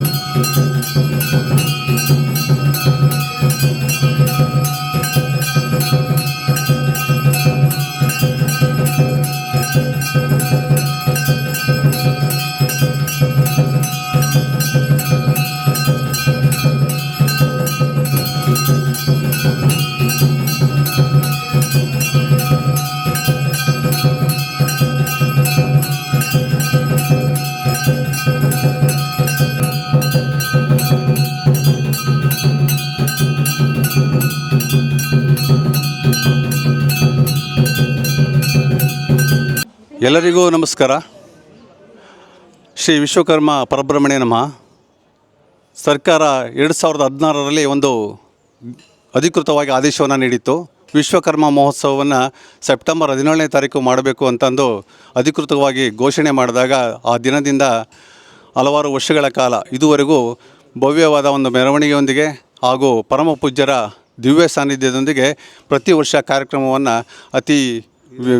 you ಎಲ್ಲರಿಗೂ ನಮಸ್ಕಾರ. ಶ್ರೀ ವಿಶ್ವಕರ್ಮ ಪರಬ್ರಹ್ಮಣ್ಯ ನಮಃ. ಸರ್ಕಾರ ಎರಡು ಸಾವಿರದ ಹದಿನಾರರಲ್ಲಿ ಒಂದು ಅಧಿಕೃತವಾಗಿ ಆದೇಶವನ್ನು ನೀಡಿತ್ತು. ವಿಶ್ವಕರ್ಮ ಮಹೋತ್ಸವವನ್ನು ಸೆಪ್ಟೆಂಬರ್ ಹದಿನೇಳನೇ ತಾರೀಕು ಮಾಡಬೇಕು ಅಂತಂದು ಅಧಿಕೃತವಾಗಿ ಘೋಷಣೆ ಮಾಡಿದಾಗ ಆ ದಿನದಿಂದ ಹಲವಾರು ವರ್ಷಗಳ ಕಾಲ ಇದುವರೆಗೂ ಭವ್ಯವಾದ ಒಂದು ಮೆರವಣಿಗೆಯೊಂದಿಗೆ ಹಾಗೂ ಪರಮ ಪೂಜ್ಯರ ದಿವ್ಯ ಸಾನ್ನಿಧ್ಯದೊಂದಿಗೆ ಪ್ರತಿ ವರ್ಷ ಕಾರ್ಯಕ್ರಮವನ್ನು ಅತಿ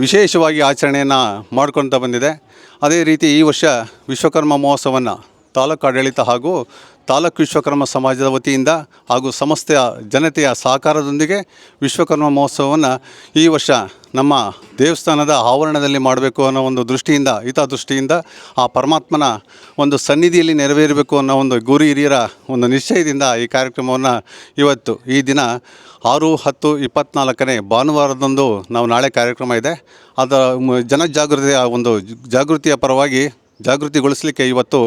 ವಿಶೇಷವಾಗಿ ಆಚರಣೆಯನ್ನು ಮಾಡ್ಕೊಳ್ತಾ ಬಂದಿದೆ. ಅದೇ ರೀತಿ ಈ ವರ್ಷ ವಿಶ್ವಕರ್ಮ ಮಹೋತ್ಸವವನ್ನು ತಾಲೂಕು ಆಡಳಿತ ಹಾಗೂ ತಾಲೂಕು ವಿಶ್ವಕರ್ಮ ಸಮಾಜದ ವತಿಯಿಂದ ಹಾಗೂ ಸಂಸ್ಥೆಯ ಜನತೆಯ ಸಹಕಾರದೊಂದಿಗೆ ವಿಶ್ವಕರ್ಮ ಮಹೋತ್ಸವವನ್ನು ಈ ವರ್ಷ ನಮ್ಮ ದೇವಸ್ಥಾನದ ಆವರಣದಲ್ಲಿ ಮಾಡಬೇಕು ಅನ್ನೋ ಒಂದು ದೃಷ್ಟಿಯಿಂದ, ಹಿತದೃಷ್ಟಿಯಿಂದ ಆ ಪರಮಾತ್ಮನ ಒಂದು ಸನ್ನಿಧಿಯಲ್ಲಿ ನೆರವೇರಬೇಕು ಅನ್ನೋ ಒಂದು ಗುರು ಹಿರಿಯರ ಒಂದು ನಿಶ್ಚಯದಿಂದ ಈ ಕಾರ್ಯಕ್ರಮವನ್ನು ಇವತ್ತು ಈ ದಿನ ಆರು, ಹತ್ತು, ಇಪ್ಪತ್ನಾಲ್ಕನೇ ಭಾನುವಾರದಂದು ನಾವು ನಾಳೆ ಕಾರ್ಯಕ್ರಮ ಇದೆ. ಅದರ ಜನ ಜನಜಾಗೃತಿಯ ಒಂದು ಜಾಗೃತಿಯ ಪರವಾಗಿ ಜಾಗೃತಿಗೊಳಿಸಲಿಕ್ಕೆ ಇವತ್ತು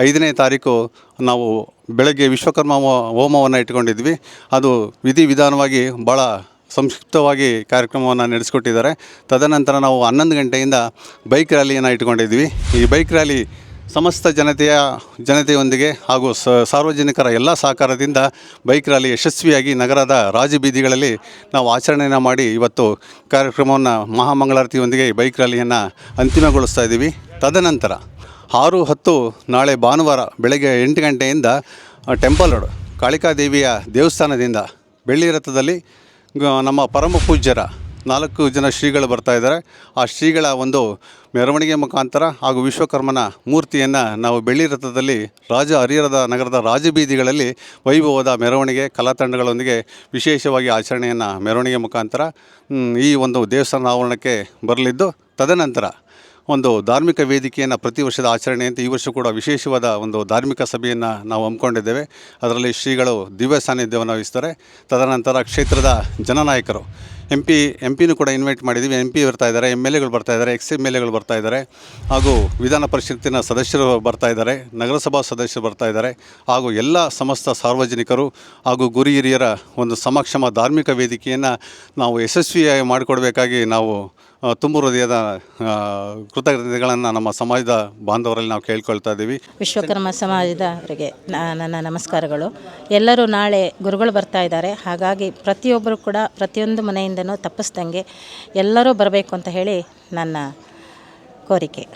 ಐದನೇ ತಾರೀಕು ನಾವು ಬೆಳಗ್ಗೆ ವಿಶ್ವಕರ್ಮ ಹೋಮವನ್ನು ಇಟ್ಕೊಂಡಿದ್ವಿ ಅದು ವಿಧಿವಿಧಾನವಾಗಿ ಭಾಳ ಸಂಕ್ಷಿಪ್ತವಾಗಿ ಕಾರ್ಯಕ್ರಮವನ್ನು ನಡೆಸಿಕೊಟ್ಟಿದ್ದಾರೆ. ತದನಂತರ ನಾವು ಹನ್ನೊಂದು ಗಂಟೆಯಿಂದ ಬೈಕ್ ರ್ಯಾಲಿಯನ್ನು ಇಟ್ಕೊಂಡಿದ್ವಿ ಈ ಬೈಕ್ ರ್ಯಾಲಿ ಸಮಸ್ತ ಜನತೆಯ, ಜನತೆಯೊಂದಿಗೆ ಹಾಗೂ ಸಾರ್ವಜನಿಕರ ಎಲ್ಲ ಸಹಕಾರದಿಂದ ಬೈಕ್ ರ್ಯಾಲಿ ಯಶಸ್ವಿಯಾಗಿ ನಗರದ ರಾಜಬೀದಿಗಳಲ್ಲಿ ನಾವು ಆಚರಣೆಯನ್ನು ಮಾಡಿ ಇವತ್ತು ಕಾರ್ಯಕ್ರಮವನ್ನು ಮಹಾಮಂಗಳಾರತಿಯೊಂದಿಗೆ ಬೈಕ್ ರ್ಯಾಲಿಯನ್ನು ಅಂತಿಮಗೊಳಿಸ್ತಾ ಇದ್ದೀವಿ. ತದನಂತರ ಆರು ಹತ್ತು ನಾಳೆ ಭಾನುವಾರ ಬೆಳಗ್ಗೆ ಎಂಟು ಗಂಟೆಯಿಂದ ಟೆಂಪಲ್ ರೋಡ್ ಕಾಳಿಕಾದೇವಿಯ ದೇವಸ್ಥಾನದಿಂದ ಬೆಳ್ಳಿ ರಥದಲ್ಲಿ ನಮ್ಮ ಪರಮ ಪೂಜ್ಯರ ನಾಲ್ಕು ಜನ ಶ್ರೀಗಳು ಬರ್ತಾ ಇದ್ದಾರೆ. ಆ ಶ್ರೀಗಳ ಒಂದು ಮೆರವಣಿಗೆ ಮುಖಾಂತರ ಹಾಗೂ ವಿಶ್ವಕರ್ಮನ ಮೂರ್ತಿಯನ್ನು ನಾವು ಬೆಳ್ಳಿ ರಥದಲ್ಲಿ ರಾಜ ಹರಿಹರದ ನಗರದ ರಾಜಬೀದಿಗಳಲ್ಲಿ ವೈಭವದ ಮೆರವಣಿಗೆ, ಕಲಾತಂಡಗಳೊಂದಿಗೆ ವಿಶೇಷವಾಗಿ ಆಚರಣೆಯನ್ನು ಮೆರವಣಿಗೆ ಮುಖಾಂತರ ಈ ಒಂದು ದೇವಸ್ಥಾನ ಆವರಣಕ್ಕೆ ಬರಲಿದ್ದು, ತದನಂತರ ಒಂದು ಧಾರ್ಮಿಕ ವೇದಿಕೆಯನ್ನು ಪ್ರತಿ ವರ್ಷದ ಆಚರಣೆಯಂತೆ ಈ ವರ್ಷ ಕೂಡ ವಿಶೇಷವಾದ ಒಂದು ಧಾರ್ಮಿಕ ಸಭೆಯನ್ನು ನಾವು ಹಮ್ಮಿಕೊಂಡಿದ್ದೇವೆ. ಅದರಲ್ಲಿ ಶ್ರೀಗಳು ದಿವ್ಯ ಸಾನ್ನಿಧ್ಯವನ್ನು ವಹಿಸ್ತಾರೆ. ತದನಂತರ ಕ್ಷೇತ್ರದ ಜನನಾಯಕರು. ಎಂ ಪಿ ಎಂ ಪಿನೂ ಕೂಡ ಇನ್ವೈಟ್ ಮಾಡಿದ್ದೀವಿ ಎಂ ಪಿ ಬರ್ತಾ ಇದ್ದಾರೆ ಎಂ ಎಲ್ ಎಗಳು ಬರ್ತಾ ಇದ್ದಾರೆ ಎಕ್ಸ್ ಎಂ ಎಲ್ ಎಗಳು ಬರ್ತಾ ಇದ್ದಾರೆ. ಹಾಗೂ ವಿಧಾನ ಪರಿಷತ್ತಿನ ಸದಸ್ಯರು ಬರ್ತಾ ಇದ್ದಾರೆ, ನಗರಸಭಾ ಸದಸ್ಯರು ಬರ್ತಾ ಇದ್ದಾರೆ. ಹಾಗೂ ಎಲ್ಲ ಸಮಸ್ತ ಸಾರ್ವಜನಿಕರು ಹಾಗೂ ಗುರು ಹಿರಿಯರ ಒಂದು ಸಮಕ್ಷಮ ಧಾರ್ಮಿಕ ವೇದಿಕೆಯನ್ನು ನಾವು ಯಶಸ್ವಿಯಾಗಿ ಮಾಡಿಕೊಡ್ಬೇಕಾಗಿ ನಾವು ತುಂಬು ಹೃದಯದ ಕೃತಜ್ಞತೆಗಳನ್ನು ನಮ್ಮ ಸಮಾಜದ ಬಾಂಧವರಲ್ಲಿ ನಾವು ಕೇಳ್ಕೊಳ್ತಾ ಇದ್ದೀವಿ. ವಿಶ್ವಕರ್ಮ ಸಮಾಜದವರಿಗೆ ನನ್ನ ನಮಸ್ಕಾರಗಳು. ಎಲ್ಲರೂ ನಾಳೆ ಗುರುಗಳು ಬರ್ತಾ ಇದ್ದಾರೆ. ಹಾಗಾಗಿ ಪ್ರತಿಯೊಬ್ಬರು ಕೂಡ ಪ್ರತಿಯೊಂದು ಮನೆಯಿಂದನೂ ತಪ್ಪಿಸ್ದಂಗೆ ಎಲ್ಲರೂ ಬರಬೇಕು ಅಂತ ಹೇಳಿ ನನ್ನ ಕೋರಿಕೆ.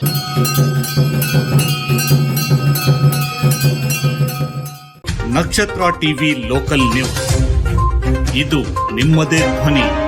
ನಕ್ಷತ್ರ ಟಿವಿ ಲೋಕಲ್ ನ್ಯೂಸ್. ಇದು ನಿಮ್ಮದೇ ಧ್ವನಿ.